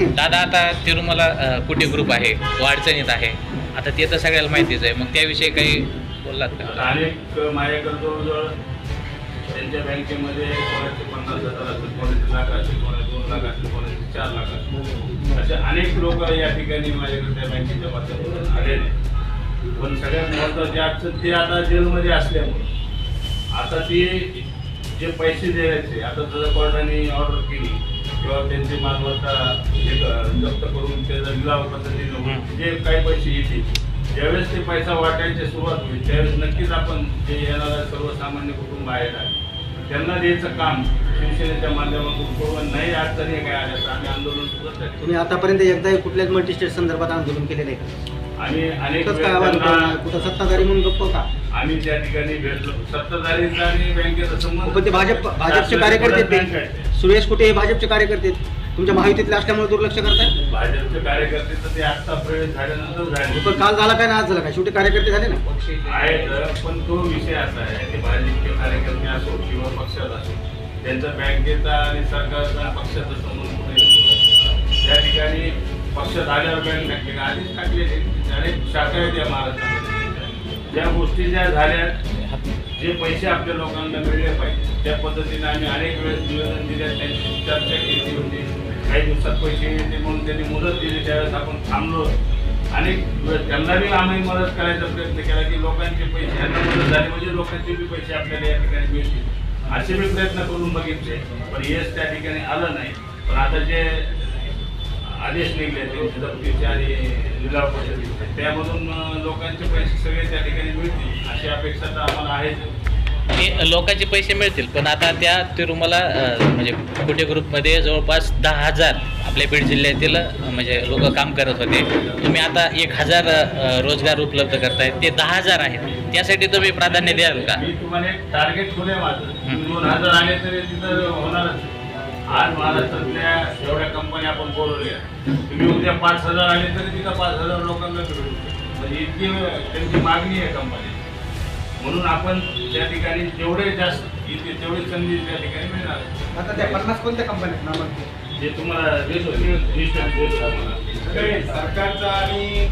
दादा आता तिरुमला कुठे ग्रुप आहे? तो अडचणीत आहे. आता ते तर सगळ्याला माहितीच आहे. मग त्याविषयी काही बोललात का? अनेक माझ्याकडे जवळजवळ त्यांच्या बँकेमध्ये कोणाचे पन्नास हजार असेल कोणाचे लाख असेल कोणाचे दोन लाख असेल कोणाचे चार लाख असेल. असे अनेक लोक या ठिकाणी माझ्याकडे त्या बँकेच्या माध्यमातून आलेले पण सगळ्यात महत्वाची अडचण ते आता जेलमध्ये असल्यामुळे. आता ते जे पैसे द्यायचे आता जर कोर्टाने ऑर्डर केली किंवा त्यांची मालमत्ता हे जप्त करून त्याचा लिलाव पद्धतीने. जे काही पैसे येतील ज्यावेळेस ते पैसा वाटायची सुरुवात होईल त्यावेळेस नक्कीच आपण जे येणारा सर्वसामान्य कुटुंब आहेत त्यांना द्यायचं काम शिवसेनेच्या माध्यमातून करू नाही अडचणी काय आल्या तर आम्ही आंदोलन सुरू तुम्ही आतापर्यंत एकदा कुठल्याच मल्टी स्टेट संदर्भात आंदोलन केलेलं आहे का आम्ही अनेक? कुठं सत्ताधारी म्हणून गप्प का आम्ही त्या ठिकाणी भेटलो सत्ताधारीचा आणि बँकेचा संबंध ते भाजप भाजपचे कार्यकर्ते आहे. सुरेश कुठे हे भाजपचे कार्यकर्ते आहेत? तुमच्या महायुतीतले असल्यामुळे दुर्लक्ष करताय? भाजपचे कार्यकर्ते तर ते प्रवेश झाल्यानंतर झाले. पण काल झाला काय ना आज झाला काय? शेवटी कार्यकर्ते झाले ना? आहेत पण तो विषय असा आहे की भाजपचे कार्यकर्ते असो किंवा पक्षात असो त्यांचा बँकेचा आणि सरकारचा आणि पक्षाचा संबंध कुठे त्या ठिकाणी पक्षात आल्यावर बँक टाकली आधीच टाकलेले अनेक शाखा आहेत या महाराष्ट्रामध्ये. ज्या गोष्टी ज्या झाल्या जे पैसे आपल्या लोकांना मिळले पाहिजे त्या पद्धतीने आम्ही अनेक वेळेस निवेदन दिले. त्यांची चर्चा केली होती. काही दिवसात पैसे येते म्हणून त्यांनी मदत दिली. त्यावेळेस आपण थांबलो अनेक त्यांना बी आम्ही मदत करायचा प्रयत्न केला की लोकांचे पैसे यांना मदत झाली म्हणजे लोकांचे बी पैसे आपल्याला या ठिकाणी मिळतील. असे बी प्रयत्न करून बघितले. पण यश त्या ठिकाणी आलं नाही. पण आता जे आदेश निघले त्यांचे जप्तीचे आणि लिलाव पद्धतीचे त्यामधून लोकांचे पैसे सगळे त्या ठिकाणी मिळतील अशी अपेक्षा तर आम्हाला आहेच लोकांचे पैसे मिळतील पण आता त्या तिरुमला म्हणजे कुटे ग्रुपमध्ये जवळपास दहा हजार आपल्या बीड जिल्ह्यातील म्हणजे लोक काम करत होते. तुम्ही आता एक हजार रोजगार उपलब्ध करताय ते दहा हजार आहेत. त्यासाठी तुम्ही प्राधान्य द्याल का? मी तुम्हाला एक टार्गेट ठेवलंय माझं. दोन हजार आले तरी तिथं होणारच. आज महाराष्ट्रातल्या एवढ्या कंपन्या आपण बोलवल्या. तुम्ही उद्या पाच हजार आले तरी तिथं पाच हजार लोकांना मिळू म्हणजे इतकी त्यांची मागणी आहे कंपनी म्हणून आपण त्या ठिकाणी जेवढे जास्त इथे तेवढी संधी त्या ठिकाणी मिळणार. आता त्या पन्नास कोणत्या कंपन्या नामांकित जे तुम्हाला देतो सरकारचा आणि